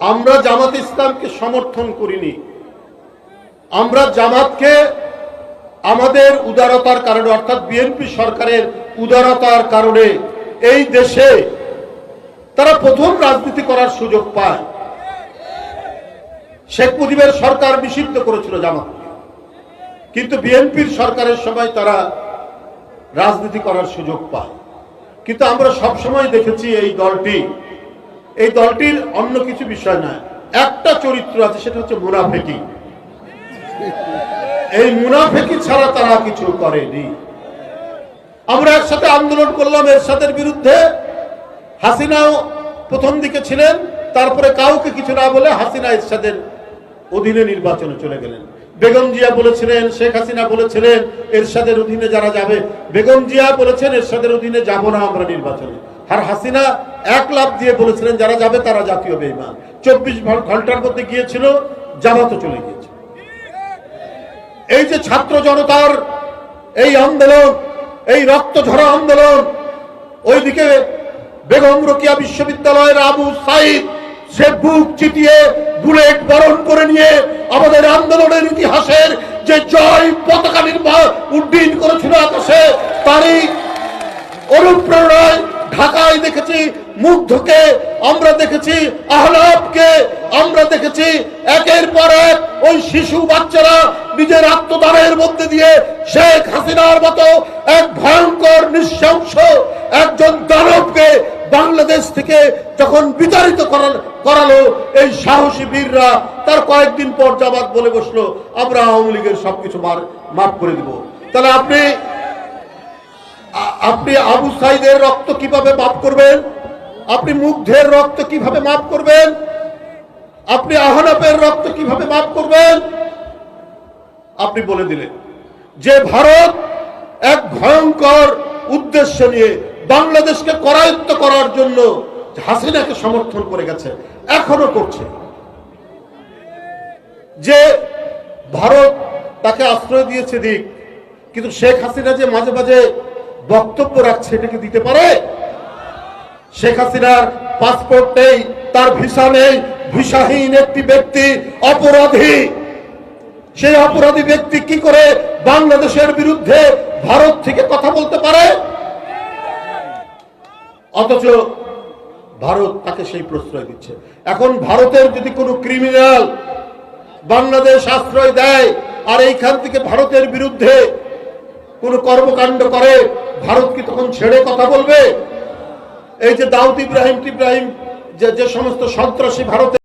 আমরা জামাত ইসলামকে সমর্থন করিনি। আমরা জামাতকে আমাদের উদারতার কারণে, অর্থাৎ বিএনপি সরকারের উদারতার কারণে এই দেশে তারা প্রথম রাজনীতি করার সুযোগ পায়। শেখ মুজিবের সরকার নিষিদ্ধ করেছিল জামাতকে কিন্তু বিএনপির সরকারের সময় তারা রাজনীতি করার সুযোগ পায়। কিন্তু আমরা সবসময় দেখেছি এই দলটি এই দলটির অন্য কিছু বিষয় নয়। একটা চরিত্র আছে, সেটা হচ্ছে মুনাফেকি। এই মুনাফেকি ছাড়া তারা কিছু করেনি। আমরা একসাথে আন্দোলন করলাম, এরশাদের বিরুদ্ধে। হাসিনাও প্রথম দিকে ছিলেন, তারপরে কাউকে কিছু না বলে হাসিনা এরশাদের অধীনে নির্বাচনে চলে গেলেন। বেগম জিয়া বলেছিলেন, শেখ হাসিনা বলেছিলেন, এরশাদের অধীনে যারা যাবে। বেগম জিয়া বলেছেন, এরশাদের অধীনে যাব না আমরা নির্বাচনে। আর হাসিনা এক লাভ দিয়ে বলেছিলেন, যারা যাবে তারা জাতীয় বেইমান চব্বিশ ঘণ্টার মধ্যে গিয়েছিল, জামাতও চলে গিয়েছে। এই যে ছাত্র জনতার এই আন্দোলন, এই রক্ত ঝরা আন্দোলন, ওইদিকে বেগম রোকিয়া বিশ্ববিদ্যালয়ের আবু সাইদ, সে বুক চিটিয়ে বুলেট বরণ করে নিয়ে আমাদের আন্দোলনের ইতিহাসের যে জয় পতাকা নির্মাণ উড্ডীন করেছিল আকাশে, তারই ঢাকায় দেখেছি, মুগ্ধকে আমরা দেখেছি, আহলাবকে আমরা দেখেছি। একের পর এক ওই শিশু বাচ্চারা নিজের আত্মদানের মধ্যে দিয়ে শেখ হাসিনার মতো এক ভয়ঙ্কর নৃশংস একজন দানবকে বাংলাদেশ থেকে যখন বিতাড়িত করাল- এই সাহসী বীররা তার কয়েকদিন পর জামাত বলে বসল, আমরা আওয়ামী লীগের সবকিছু মার- মাফ করে দিব। তাহলে আপনি আপনি আবু সাইদের রক্ত কীভাবে মাফ করবেন? আপনি মুগ্ধের রক্ত কীভাবে মাফ করবেন? আপনি আহনাপের রক্ত কীভাবে মাফ করবেন? আপনি বলে দিলেন যে ভারত এক ভয়ঙ্কর উদ্দেশ্য নিয়ে বাংলাদেশকে করায়ত্ত করার জন্য হাসিনাকে সমর্থন করে গেছে, এখনও করছে। যে ভারত তাকে আশ্রয় দিয়েছে দিক, কিন্তু শেখ হাসিনা যে মাঝে মাঝে বক্তব্য রাখছে, এটাকে দিতে পারে? শেখ হাসিনার পাসপোর্ট নেই, তার ভিসা নেই ভিসাহীন একটি ব্যক্তি অপরাধী। সেই অপরাধী ব্যক্তি কি করে বাংলাদেশের বিরুদ্ধে ভারত থেকে কথা বলতে পারে? অথচ ভারত তাকে সেই প্রশ্রয় দিচ্ছে। এখন ভারতের যদি কোনো ক্রিমিনাল বাংলাদেশ আশ্রয় দেয়, আর এইখান থেকে ভারতের বিরুদ্ধে কোন কর্মকাণ্ড করে, ভারত কি তখন ছেড়ে কথা বলবে? এই যে দাউদ ইব্রাহিম ইব্রাহিম যে সমস্ত সন্ত্রাসী ভারতে